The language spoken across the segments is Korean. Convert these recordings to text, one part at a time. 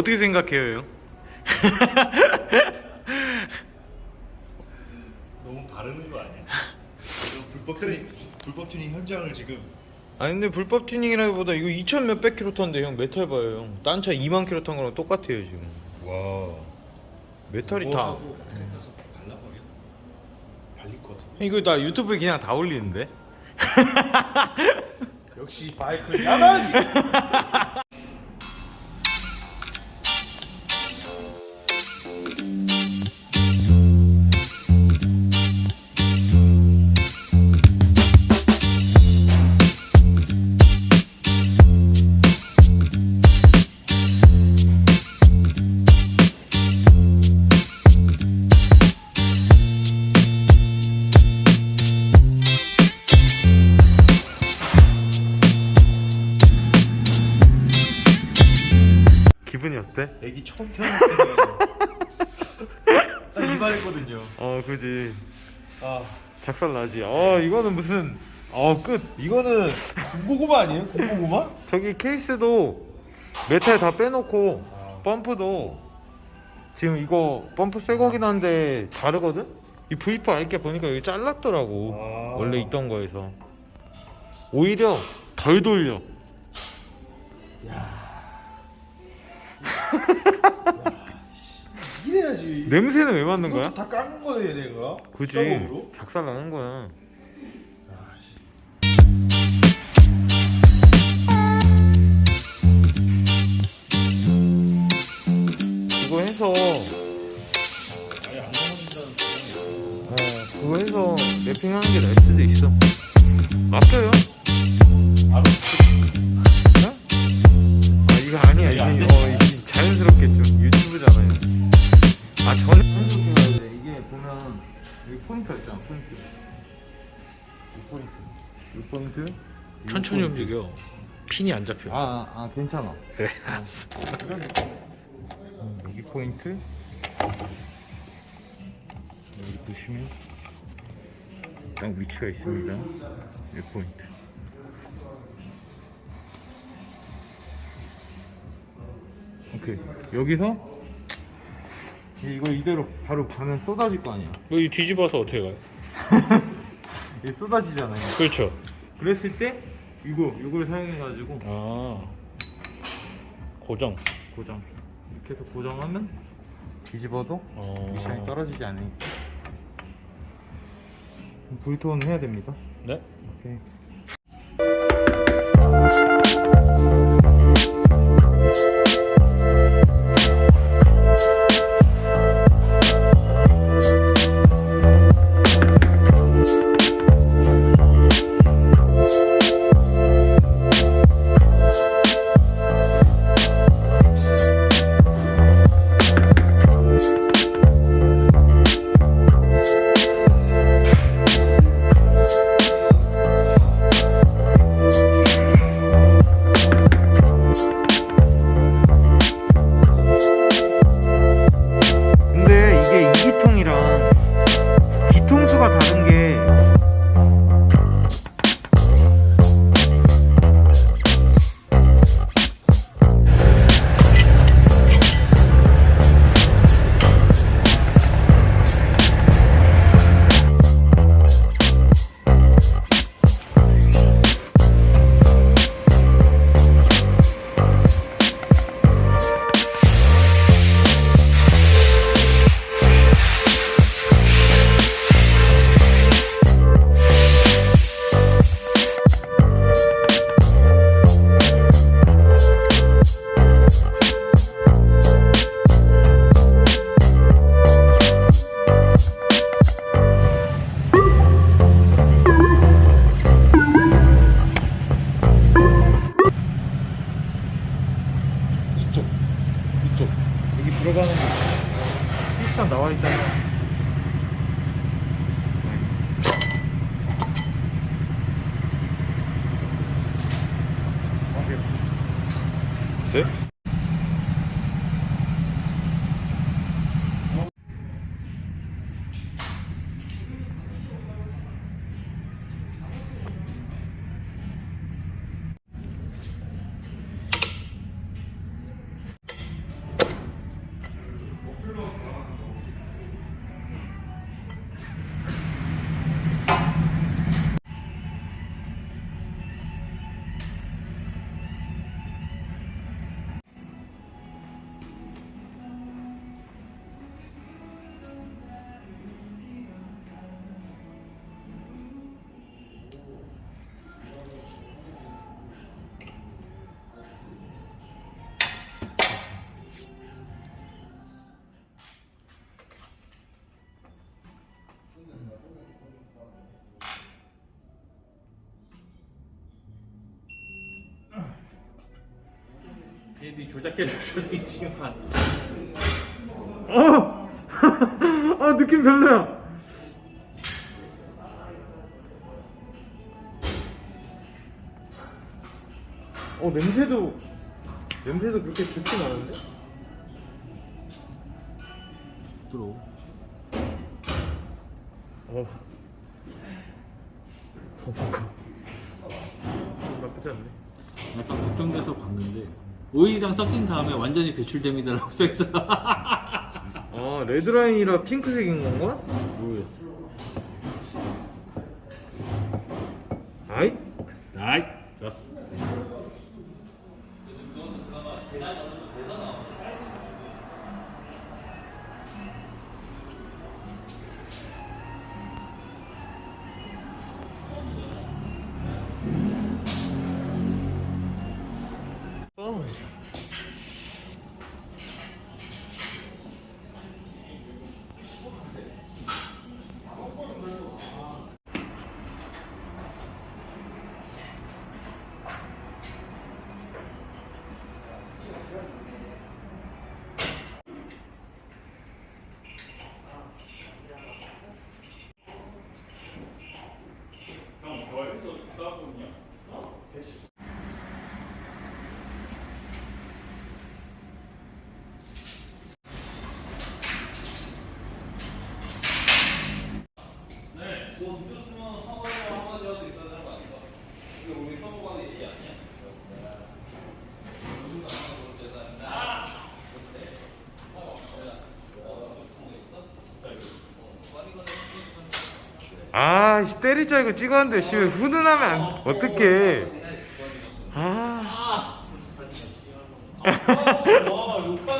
어떻게 생각해요, 형? 너무 바르는 거 아니야? 불법 튜닝 불법 튜닝 현장을 지금 아니 근데 불법 튜닝이라기보다 이거 2천 몇백 킬로 탔는데 형 메탈 봐요 형. 딴 차 2만 킬로 탄 거랑 똑같아요 지금. 와 메탈이 다. 가서 발라버려 발릴 것 같아 이거 나 유튜브에 그냥 다 올리는데. 역시 바이크 야마지 때? 애기 처음 태어났을 때딱 이발했거든요 어 그지. 아 작살 나지. 어 이거는 무슨 어 끝. 이거는 군고구마 아니에요? 군고구마? 저기 케이스도 메탈 다 빼놓고 아. 펌프도 지금 이거 펌프 새 거긴 한데 다르거든? 이 V4 알게 보니까 여기 잘랐더라고 아. 원래 있던 거에서 오히려 덜 돌려 야 이래야지. 냄새는 왜 맡는 거야? 다 깎은 거네 얘네가. 그지? 작살 나는 거야. 아, 씨. 그거 해서. 어 그거 해서 랩핑하는 게 나을 수도 있어. 맡겨요. 알았어? 아 이거 아니야 이거 안어 자연스럽게 좀 유튜브잖아요 아 저는 해야 돼 이게 보면 여기 포인트가 있잖아 포인트 이 포인트 이 포인트 이 천천히 포인트. 움직여. 핀이 안 잡혀. 아, 아, 아 괜찮아 그래, 알았어. 음, 여기 포인트 여기 보시면 딱 위치가 있습니다 이 포인트 오케이 여기서 이거 이대로 바로 가면 쏟아질 거 아니야 여기 뒤집어서 어떻게 가요? 이게 쏟아지잖아요 그렇죠. 그랬을 때 이거 이걸 사용해 가지고 아, 고정. 고정 이렇게 해서 고정하면 뒤집어도 어. 미션이 떨어지지 않으니까 불톤 해야 됩니다 네? 오케이 걔들이 조작해 줄 수도 있지만 어! 아 느낌 별로야. 어 냄새도 냄새도 그렇게 좋진 않은데? 들어. 어. 나쁘지 않네. 약간 걱정돼서 봤는데 오일이랑 섞인 다음에 완전히 배출됩니다라고 써있어. 아 레드라인이라 핑크색인 건가? 모르겠어. 아이 나이 아, 씨, 때릴 줄 알고 찍었는데, 씨, 훈훈하면 안, 어떡해. 아. 와 욕박 야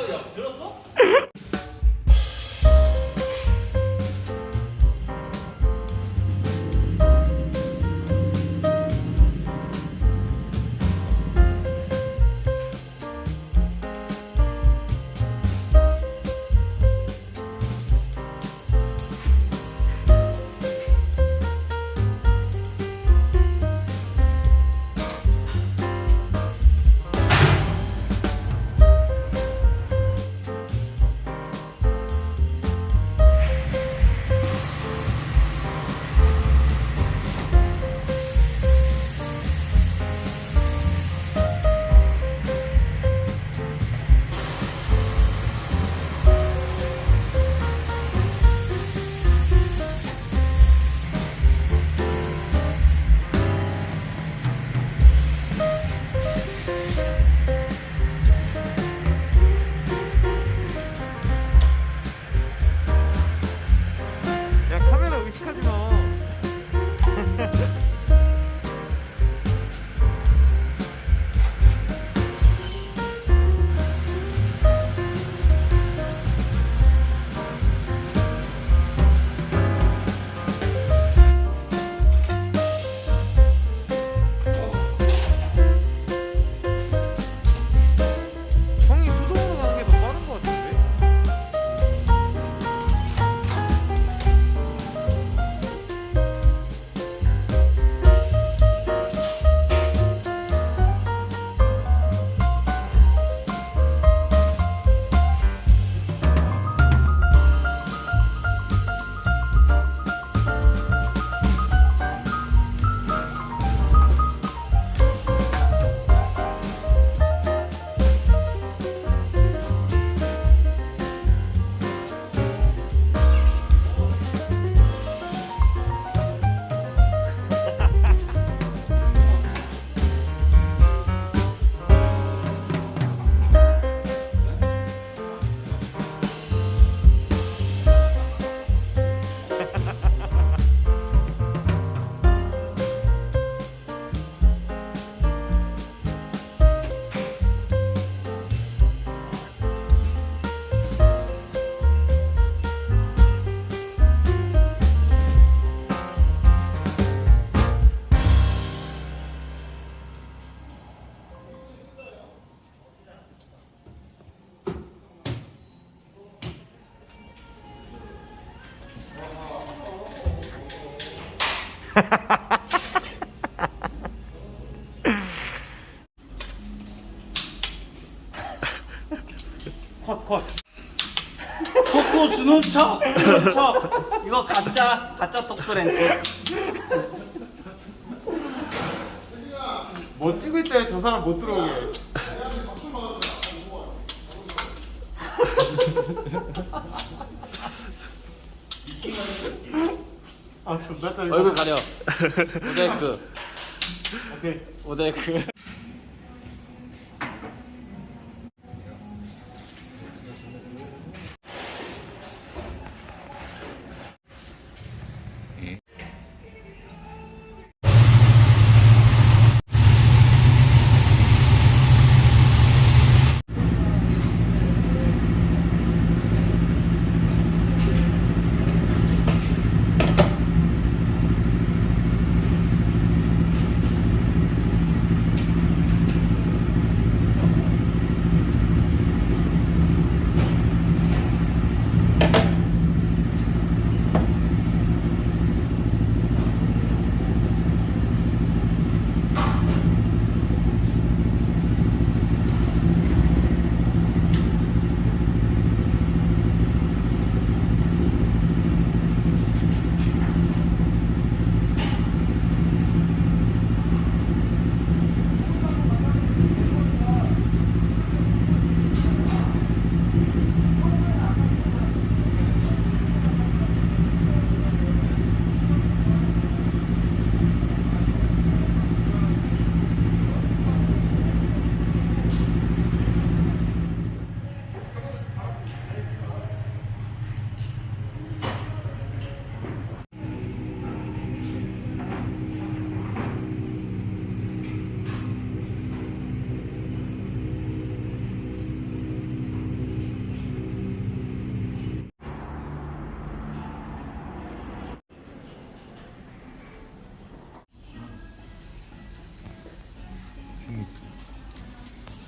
주는 척! 이거 가짜, 가짜 토크렌치. 뭐 찍을 때 저 사람 못 들어오게. 아 존나 짜. 얼굴 가려. 모자이크. 오케이. 모자이크.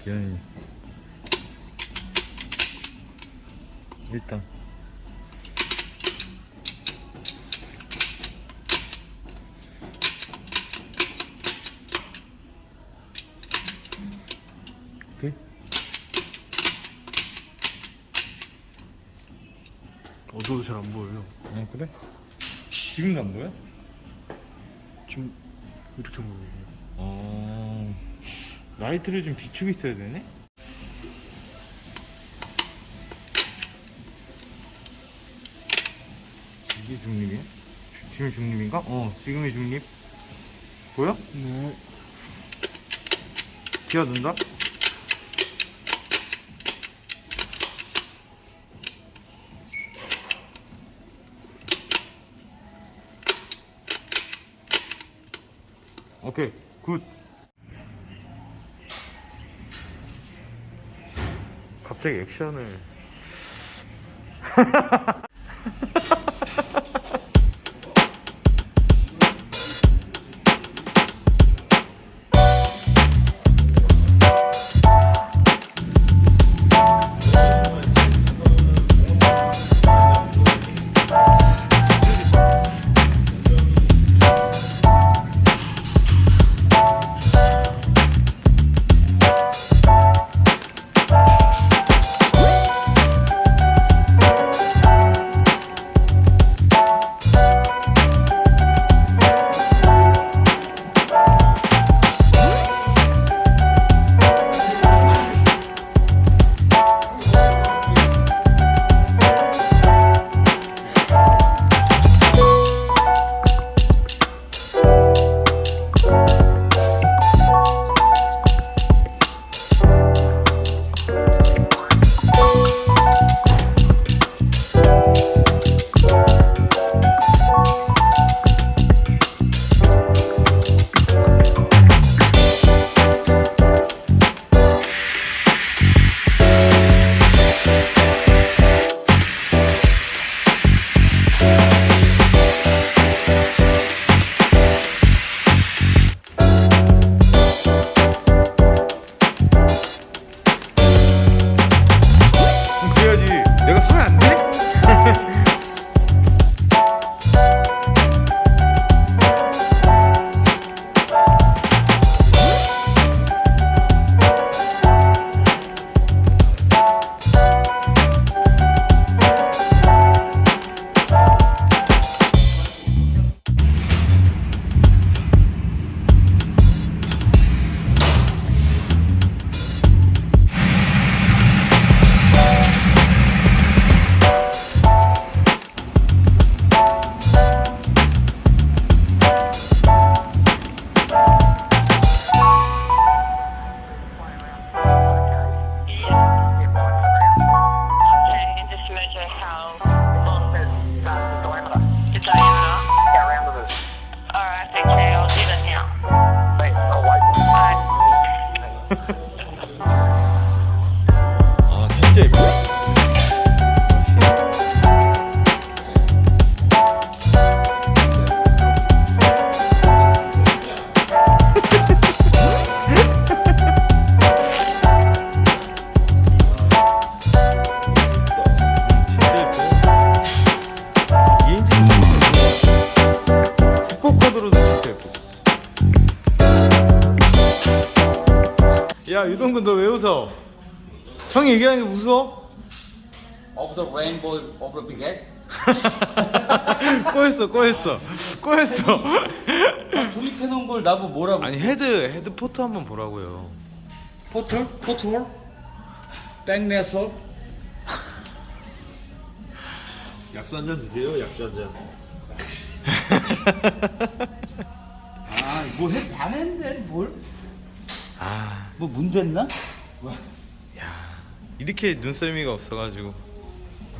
미안해. 일단. 오케이. 어두워도 잘 안 보여요. 아 그래? 지금 안 보여? 지금 이렇게 보여요. 어. 라이트를 좀 비추고 있어야 되네? 이게 중립이야? 주- 지금 중립인가? 어, 지금이 중립. 보여? 네. 기어든다? 오케이, 굿. 갑자기 액션을. 웃어? Of the rainbow of the baguette. 꼬였어 꼬였어 꼬였어 조립해 놓은 걸 나보고 뭐라고? 아니 헤드 헤드 포트 한번 보라고요 포털? 포털? 백내서? 약수 한 잔 드세요. 약수 한 잔. 아, 뭐 해? 안 했는데 뭘? 아뭐 문댔나? 이렇게 눈썰미가 없어가지고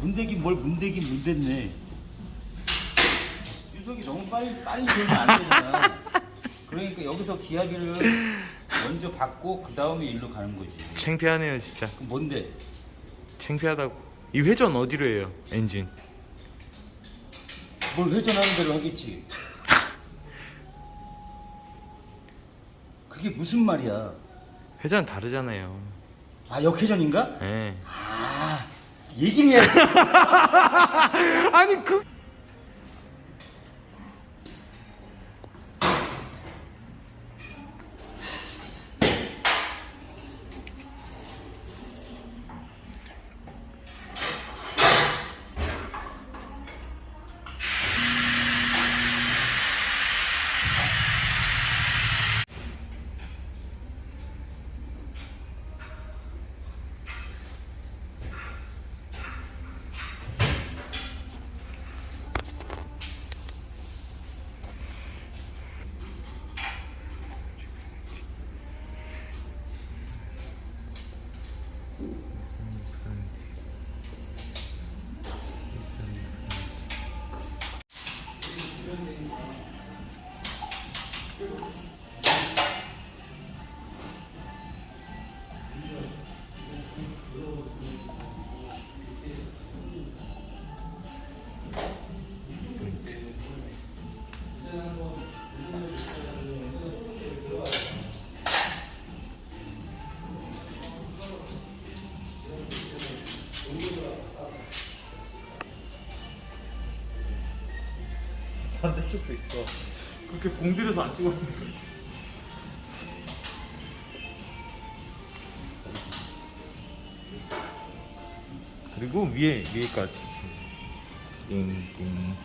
문대기 뭘 문대기 문댔네. 유석이 너무 빨리 빨리 되면 안 되잖아. 그러니까 여기서 기하기를 먼저 받고 그 다음에 일로 가는 거지. 창피하네요 진짜 그럼 뭔데? 창피하다고 이 회전 어디로 해요 엔진 뭘 회전하는 대로 하겠지. 그게 무슨 말이야? 회전 다르잖아요 아 역회전인가? 예 아 얘기를 해야지. 아니 그 반대쪽도 있어. 그렇게 공들여서 안 찍었는데 그리고 위에 위에까지. 띵띵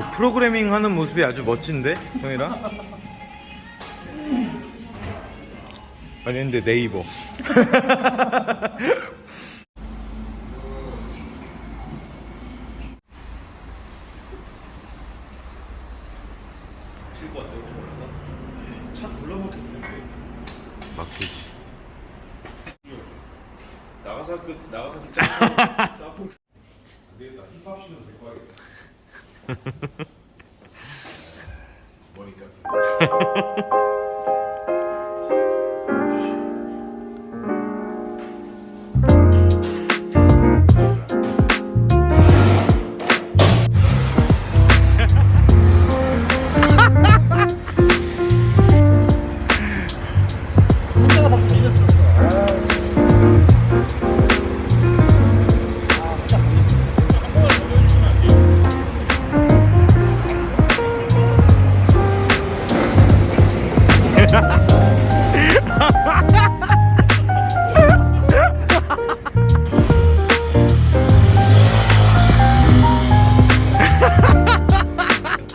어, 프로그래밍 하는 모습이 아주 멋진데 형이랑? 아니 근데 네이버 Bodyguard.